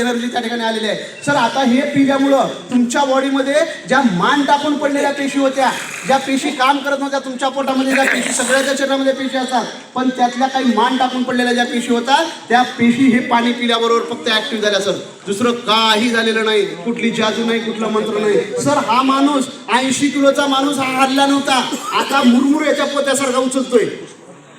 Energy त्या ठिकाणी आलेली आहे. सर आता हे पिल्यामुळं तुमच्या बॉडीमध्ये ज्या मान टाकून पडलेल्या पेशी होत्या ज्या पेशी काम करत नव्हत्या तुमच्या पोटामध्ये ज्या पेशी सगळ्याच्या शरीरामध्ये पेशी असतात पण त्यातल्या काही मान टाकून पडलेल्या ज्या पेशी होतात त्या पेशी हे पाणी पिल्याबरोबर फक्त ऍक्टिव्ह झाल्या सर. दुसरं काही झालेलं नाही. कुठली जादू नाही कुठला मंत्र नाही. सर हा माणूस ऐंशी किलोचा माणूस हा हल्ला नव्हता. आता मुरमुर याच्या पोत्यासारखा उचलतोय.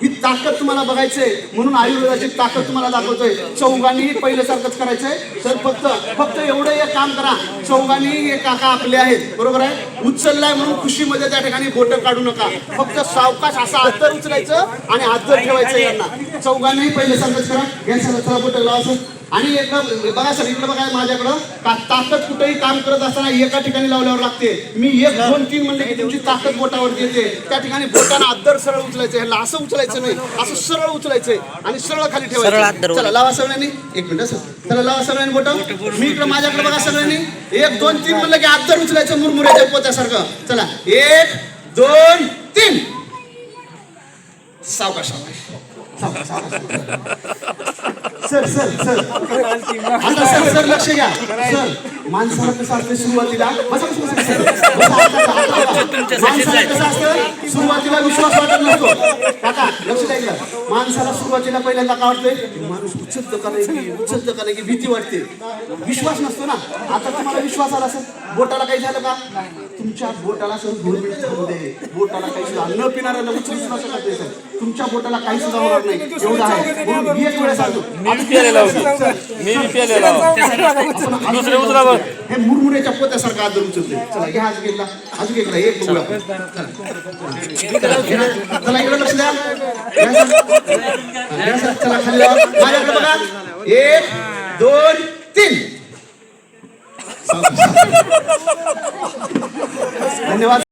ही ताकद तुम्हाला बघायचंय. म्हणून आयुर्वेदाची ताकद तुम्हाला दाखवतोय. चौघांनीही पहिल्यासारखंच करायचंय. तर फक्त फक्त एवढं एक काम करा. चौघांनी हे काका आपले आहेत. बरोबर आहे? उचललाय म्हणून खुशीमध्ये त्या ठिकाणी बोट काढू नका. फक्त सावकाश असा आदर उचलायचं आणि आदर ठेवायचं यांना. चौघांनी पहिल्यासारखंच करा या सर चला बोट लावा सर आणि एक बघा सर इकडे बघा माझ्याकडं. का ताकद कुठेही काम करत असताना एका ठिकाणी लावल्यावर लागते. मी एक दोन तीन म्हणले की तुमची ताकद बोटावरती येते. त्या ठिकाणी बोटानं अद्दर सरळ उचलायचं ह्याला असं उचलायचं नाही. असं सरळ उचलायचंय आणि सरळ खाली ठेवायचं. चला लावा सगळ्यांनी. एक मिनिट सर. चला लावा सगळ्यांनी बोट. मी इकडे माझ्याकडे बघा सगळ्यांनी. एक दोन तीन म्हणलं की अद्दर उचलायचं मुरमुऱ्याच्या पोत्यासारखं. चला एक दोन तीन. सावकाश. Sir sir sir. आता सर सर लक्ष घ्या. सर माणसाला कसं असतं सुरुवातीला बसा, बसा, बसा, बसा. बसा, आता, आता, आता. माणसाला कसं असतं? सुरुवातीला विश्वास वाटत नसतो. काका लक्ष द्या एकदा. माणसाला सुरुवातीला पहिल्यांदा काय वाटतंय? माणूस उचलतं का नाही की उचलतं का नाही की भीती वाटते. विश्वास नसतो ना. आता तुम्हाला विश्वास आला सर बोटाला काही झालं का? तुमच्या बोटाला सर दोन मिनिट थांबू दे. बोटाला काही सुद्धा न पिणाऱ्याला उचलू सुद्धा शकत नाही सर. तुमच्या बोटाला काही सुद्धा होणार नाही एवढं आहे. म्हणून मी एक वेळा सांगतो मी प्यालेला होतो. मी प्यालेला होतो. दुसरे उचला बघ हे मुरमुऱ्याच्या पोत्यासारखा आदर उचलते चला घ्या आज घेतला आज घेतला एक बघूया. चला. चला इकडे लक्ष द्या. सर. चला खाली. माझ्याकडे बघा. एक दोन तीन. धन्यवाद.